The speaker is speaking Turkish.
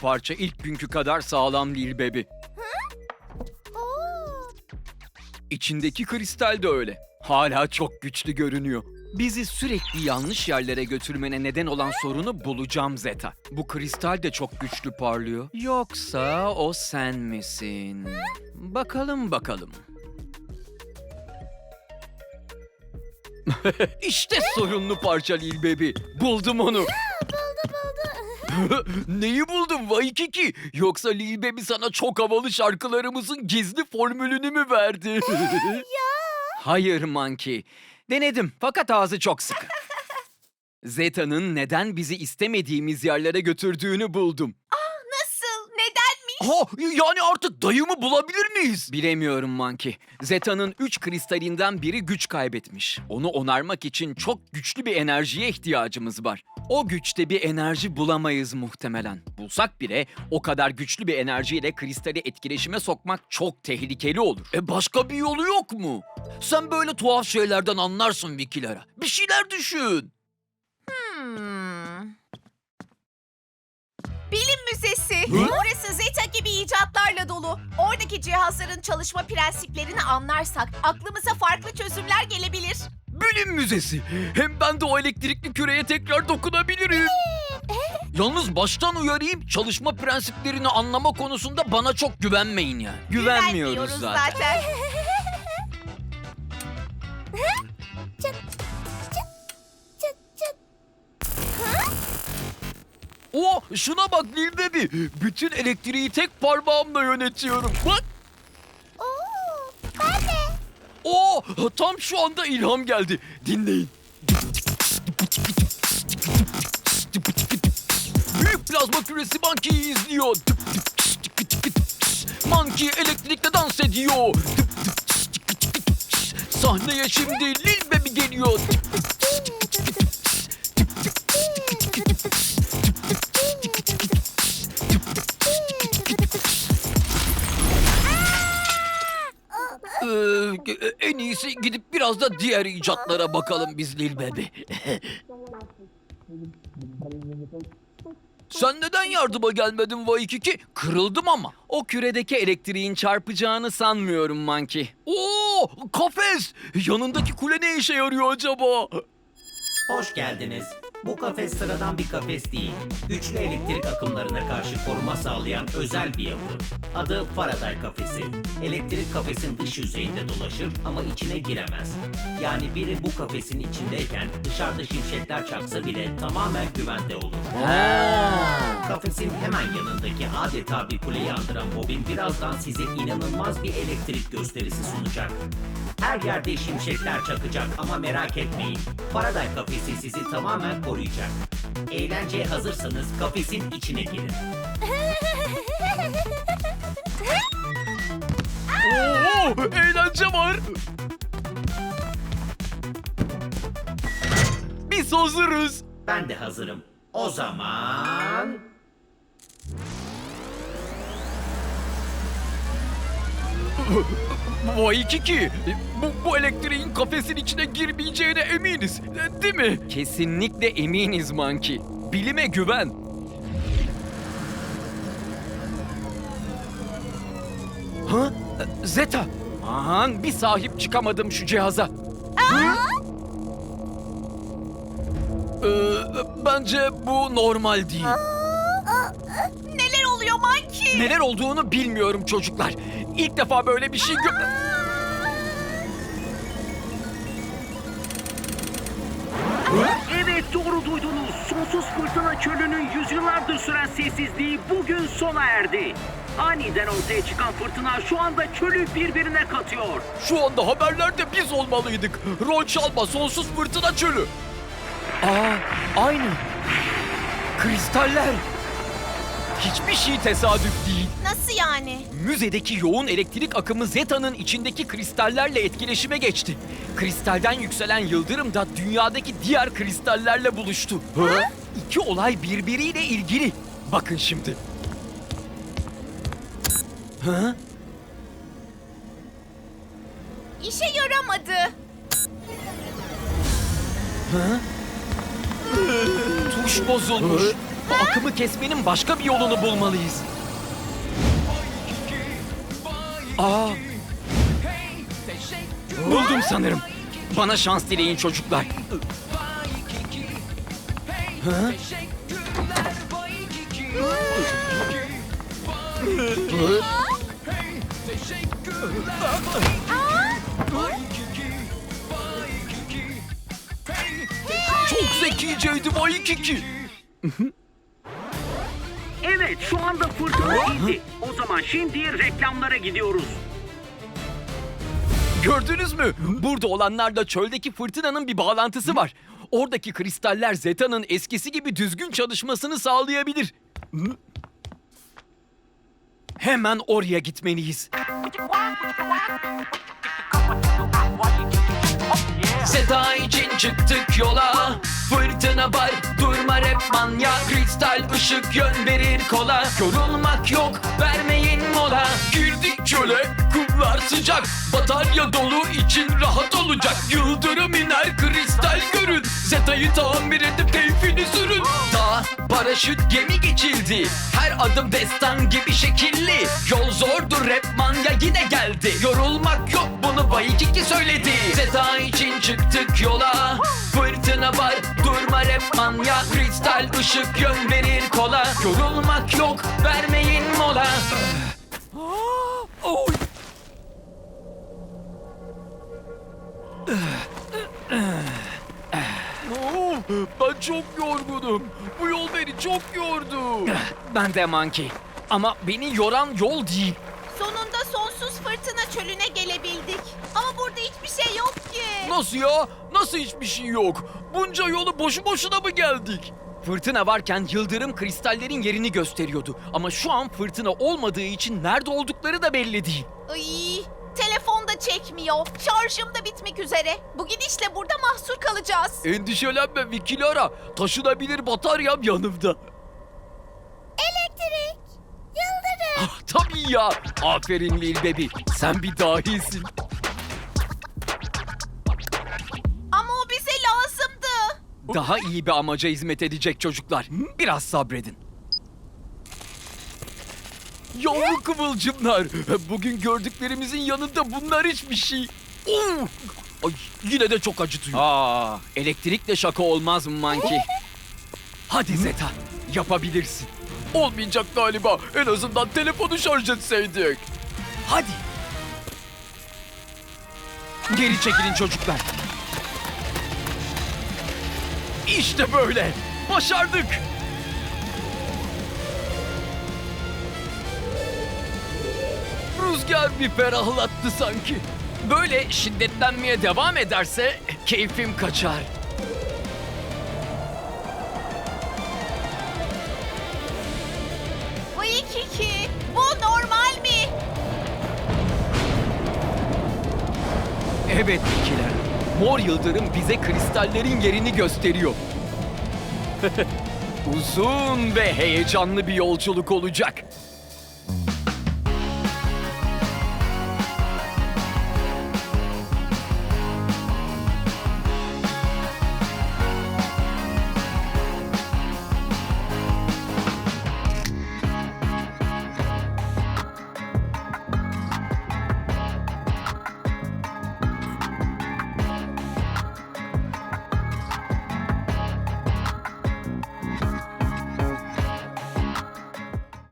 parça ilk günkü kadar sağlam değil bebi. İçindeki kristal de öyle. Hala çok güçlü görünüyor. Bizi sürekli yanlış yerlere götürmene neden olan sorunu bulacağım Zeta. Bu kristal de çok güçlü parlıyor. Yoksa o sen misin? Bakalım bakalım. işte sorunlu parça Lil Baby. Buldum onu. Neyi buldun Waikiki? Yoksa Lil Baby sana çok havalı şarkılarımızın gizli formülünü mü verdi? Hayır Monkey. Denedim fakat ağzı çok sıkı. Zeta'nın neden bizi istemediğimiz yerlere götürdüğünü buldum. Ha, yani artık dayımı bulabilir miyiz? Bilemiyorum Monkey. Zeta'nın üç kristalinden biri güç kaybetmiş. Onu onarmak için çok güçlü bir enerjiye ihtiyacımız var. O güçte bir enerji bulamayız muhtemelen. Bulsak bile o kadar güçlü bir enerjiyle kristali etkileşime sokmak çok tehlikeli olur. E başka bir yolu yok mu? Sen böyle tuhaf şeylerden anlarsın Wikilara. Bir şeyler düşün. Hmm. Bilim Müzesi. Hı? Orası Zeta gibi icatlarla dolu. Oradaki cihazların çalışma prensiplerini anlarsak aklımıza farklı çözümler gelebilir. Bilim müzesi. Hem ben de o elektrikli küreye tekrar dokunabilirim. Yalnız baştan uyarayım çalışma prensiplerini anlama konusunda bana çok güvenmeyin yani. Güvenmiyoruz Güvenmiyoruz zaten. Oo şuna bak Lil Baby. Bütün elektriği tek parmağımla yönetiyorum. Bak. Oo, ben de. Oo tam şu anda ilham geldi. Dinleyin. Büyük plazma küresi Monkey'i izliyor. Monkey elektrikle dans ediyor. Sahneye şimdi Lil Baby geliyor. Ee, en iyisi gidip biraz da diğer icatlara bakalım biz Lil Baby. Sen neden yardıma gelmedin Waikiki? Kırıldım ama. O küredeki elektriğin çarpacağını sanmıyorum Monkey. Oo, kafes! Yanındaki kule ne işe yarıyor acaba? Hoş geldiniz. Bu kafes sıradan bir kafes değil. Güçlü elektrik akımlarına karşı koruma sağlayan özel bir yapı. Adı Faraday kafesi. Elektrik kafesin dış yüzeyinde dolaşır ama içine giremez. Yani biri bu kafesin içindeyken dışarıda şimşekler çaksa bile tamamen güvende olur. Kafesin hemen yanındaki adeta bir kuleyi andıran bobin birazdan size inanılmaz bir elektrik gösterisi sunacak. Her yerde şimşekler çakacak ama merak etmeyin. Faraday kafesi sizi tamamen koruyacak. Eğlenceye hazırsanız kafesin içine girin. Oo, eğlence var. Biz hazırız. Ben de hazırım. O zaman... Vay iki bu, bu elektriğin kafesin içine girmeyeceğine eminiz. Değil mi? Kesinlikle eminiz Monkey. Bilime güven. Ha? Zeta. Aman bir sahip çıkamadım şu cihaza. Hı? Ee, bence bu normal değil. Neler oluyor Monkey? Neler olduğunu bilmiyorum çocuklar. İlk defa böyle bir şey gö... Evet doğru duydunuz. Sonsuz fırtına çölünün yüzyıllardır süren sessizliği bugün sona erdi. Aniden ortaya çıkan fırtına şu anda çölü birbirine katıyor. Şu anda haberlerde biz olmalıydık. Rol çalma sonsuz fırtına çölü. Aa aynı. Kristaller. Hiçbir şey tesadüf değil. Nasıl yani? Müzedeki yoğun elektrik akımı Zeta'nın içindeki kristallerle etkileşime geçti. Kristalden yükselen yıldırım da dünyadaki diğer kristallerle buluştu. Ha? İki olay birbiriyle ilgili. Bakın şimdi. Ha? İşe yaramadı. Tuş bozulmuş. Bu akımı kesmenin başka bir yolunu bulmalıyız. Aa. Buldum sanırım. Bana şans dileyin çocuklar. Ha? Çok zekiceydi Vay Kiki. Evet şu anda fırtına indi. O zaman şimdi reklamlara gidiyoruz. Gördünüz mü? Burada olanlarla çöldeki fırtınanın bir bağlantısı var. Oradaki kristaller Zeta'nın eskisi gibi düzgün çalışmasını sağlayabilir. Hemen oraya gitmeliyiz. Zeta için çıktık yola Fırtına var durma rap manyak Kristal ışık yön verir kola. Yorulmak yok vermeyin mola. Girdik çöle kumlar sıcak. Batarya dolu için rahat olacak. Yıldırım iner kristal görün. Zeta'yı tamir edip paraşüt gemi geçildi. Her adım destan gibi şekilli. Yol zordu rap manya yine geldi. Yorulmak yok bunu Bay 2 söyledi. Zeta için çıktık yola. Fırtına var durma rap manya. Kristal ışık yön verir kola. Yorulmak yok vermeyin ben çok yorgunum. Bu yol beni çok yordu. Ben de Monkey. Ama beni yoran yol değil. Sonunda sonsuz fırtına çölüne gelebildik. Ama burada hiçbir şey yok ki. Nasıl ya? Nasıl hiçbir şey yok? Bunca yolu boşu boşuna mı geldik? Fırtına varken yıldırım kristallerin yerini gösteriyordu. Ama şu an fırtına olmadığı için nerede oldukları da belli değil. Ay, telefon da çekmiyor. Şarjım da bitmek üzere. Bu gidişle burada mahsur kalacağız. Endişelenme Vikili ara. Taşınabilir bataryam yanımda. Elektrik, yıldırım. Ah, tabii ya. Aferin Lil Baby. Sen bir dahisin. Ama o bize lazımdı. Daha iyi bir amaca hizmet edecek çocuklar. Biraz sabredin. Yavru kıvılcımlar. Bugün gördüklerimizin yanında bunlar hiçbir şey. Oo! Ay, yine de çok acıtıyor. Aa, elektrikle şaka olmaz mı Monkey? Hadi Zeta, yapabilirsin. Olmayacak galiba. En azından telefonu şarj etseydik. Hadi. Geri çekilin çocuklar. İşte böyle. Başardık. Rüzgar bir ferahlattı sanki. Böyle şiddetlenmeye devam ederse keyfim kaçar. Vay Kiki, bu normal mi? Evet ikiler. Mor yıldırım bize kristallerin yerini gösteriyor. Uzun ve heyecanlı bir yolculuk olacak.